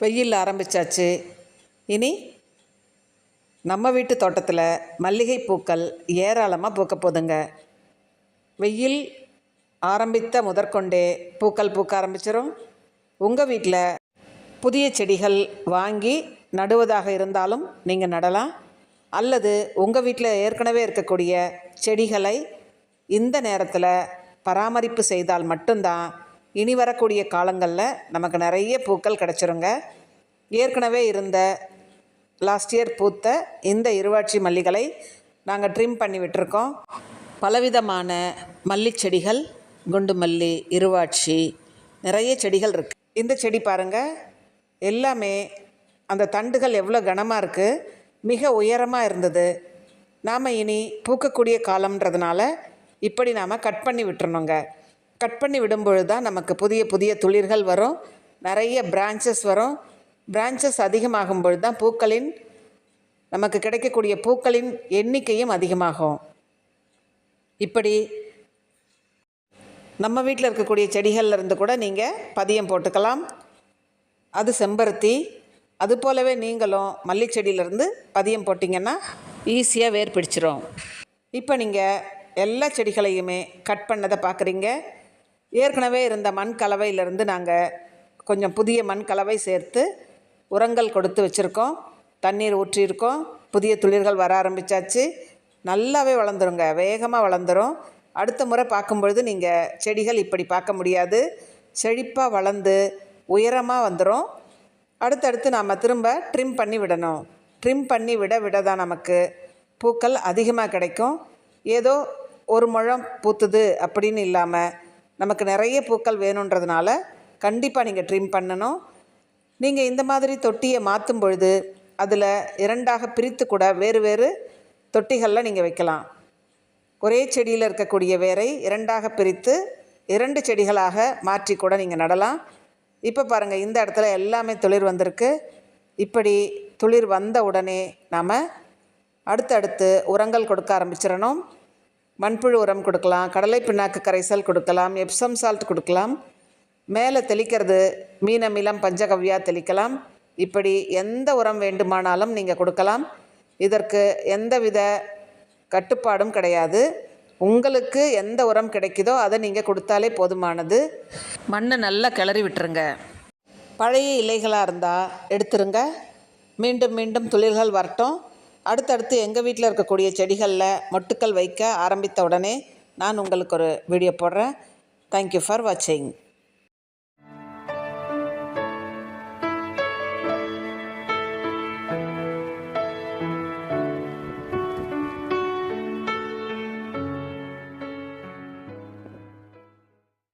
வெயில் ஆரம்பிச்சாச்சு. இனி நம்ம வீட்டு தோட்டத்தில் மல்லிகை பூக்கள் ஏராளமாக பூக்க போதுங்க. வெயில் ஆரம்பித்த முதற்கொண்டே பூக்கள் பூக்க ஆரம்பிச்சிடும் உங்கள் வீட்டில் புதிய செடிகள் வாங்கி நடுவதாக இருந்தாலும் நீங்கள் நடலாம். அல்லது உங்கள் வீட்டில் ஏற்கனவே இருக்கக்கூடிய செடிகளை இந்த நேரத்தில் பராமரிப்பு செய்தால் மட்டும்தான் இனி வரக்கூடிய காலங்களில் நமக்கு நிறைய பூக்கள் கிடச்சிருங்க. ஏற்கனவே இருந்த லாஸ்ட் இயர் பூத்த இந்த இருவாட்சி மல்லிகளை நாங்கள் ட்ரிம் பண்ணி விட்டுருக்கோம். பலவிதமான மல்லிச்செடிகள் குண்டு மல்லி இருவாட்சி நிறைய செடிகள் இருக்குது இந்த செடி பாருங்கள் எல்லாமே அந்த தண்டுகள் எவ்வளோ கனமாக இருக்குது மிக உயரமாக இருந்தது. நாம் இனி பூக்கக்கூடிய காலம்ன்றதுனால இப்படி நாம் கட் பண்ணி விட்டுறணுங்க. கட் பண்ணி விடும்பொழுது தான் நமக்கு புதிய புதிய துளிர்கள் வரும். நிறைய பிரான்ச்சஸ் வரும். பிரான்ச்சஸ் அதிகமாகும் பொழுது தான் பூக்களின் நமக்கு கிடைக்கக்கூடிய பூக்களின் எண்ணிக்கையும் அதிகமாகும். இப்படி நம்ம வீட்டில் இருக்கக்கூடிய செடிகள்லேருந்து கூட நீங்கள் பதியம் போட்டுக்கலாம். அது செம்பருத்தி அது போலவே நீங்களும் மல்லி செடியிலேருந்து பதியம் போட்டிங்கன்னா ஈஸியாக வேர் பிடிச்சிரும். இப்போ நீங்கள் எல்லா செடிகளையுமே கட் பண்ணதை பார்க்குறீங்க ஏற்கனவே இருந்த மண் கலவையிலேருந்து நாங்கள் கொஞ்சம் புதிய மண் கலவை சேர்த்து உரங்கள் கொடுத்து வச்சுருக்கோம். தண்ணீர் ஊற்றியிருக்கோம். புதிய துளிர்கள் வர ஆரம்பித்தாச்சு நல்லாவே வளர்ந்துருங்க. வேகமாக வளர்ந்துரும். அடுத்த முறை பார்க்கும்பொழுது நீங்கள் செடிகள் இப்படி பார்க்க முடியாது. செழிப்பாக வளர்ந்து உயரமாக வந்துடும் அடுத்தடுத்து நாம் திரும்ப ட்ரிம் பண்ணி விடணும். ட்ரிம் பண்ணி விட விட தான் நமக்கு பூக்கள் அதிகமாக கிடைக்கும். ஏதோ ஒரு முழம் பூத்துது அப்படின்னு இல்லாமல் நமக்கு நிறைய பூக்கள் வேணுன்றதுனால கண்டிப்பாக நீங்கள் ட்ரிம் பண்ணணும். நீங்கள் இந்த மாதிரி தொட்டியை மாற்றும் பொழுது அதில் இரண்டாக பிரித்து கூட வேறு வேறு தொட்டிகளில் நீங்கள் வைக்கலாம். ஒரே செடியில் இருக்கக்கூடிய வேரை இரண்டாக பிரித்து இரண்டு செடிகளாக மாற்றி கூட நீங்கள் நடலாம். இப்போ பாருங்கள் இந்த இடத்துல எல்லாமே துளிர் வந்திருக்கு. இப்படி துளிர் வந்த உடனே நாம் அடுத்தடுத்து உரங்கள் கொடுக்க ஆரம்பிச்சிடணும். மண்புழு உரம் கொடுக்கலாம் கடலை பிண்ணாக்கு கரைசல் கொடுக்கலாம் எப்சம் சால்ட் கொடுக்கலாம். மேலே தெளிக்கிறது மீனமிலம் பஞ்சகவ்யா தெளிக்கலாம். இப்படி எந்த உரம் வேண்டுமானாலும் நீங்கள் கொடுக்கலாம். இதற்கு எந்தவித கட்டுப்பாடும் கிடையாது. உங்களுக்கு எந்த உரம் கிடைக்குதோ அதை நீங்கள் கொடுத்தாலே போதுமானது. மண்ணை நல்லா கிளறி விட்டுருங்க. பழைய இலைகளாக இருந்தால் எடுத்துருங்க. மீண்டும் மீண்டும் துளிர்கள் வரட்டும். அடுத்தடுத்து எங்கள் வீட்டில் இருக்கக்கூடிய செடிகளில் மொட்டுக்கள் வைக்க ஆரம்பித்த உடனே நான் உங்களுக்கு ஒரு வீடியோ போடுறேன். தேங்க்யூ ஃபார் வாட்சிங்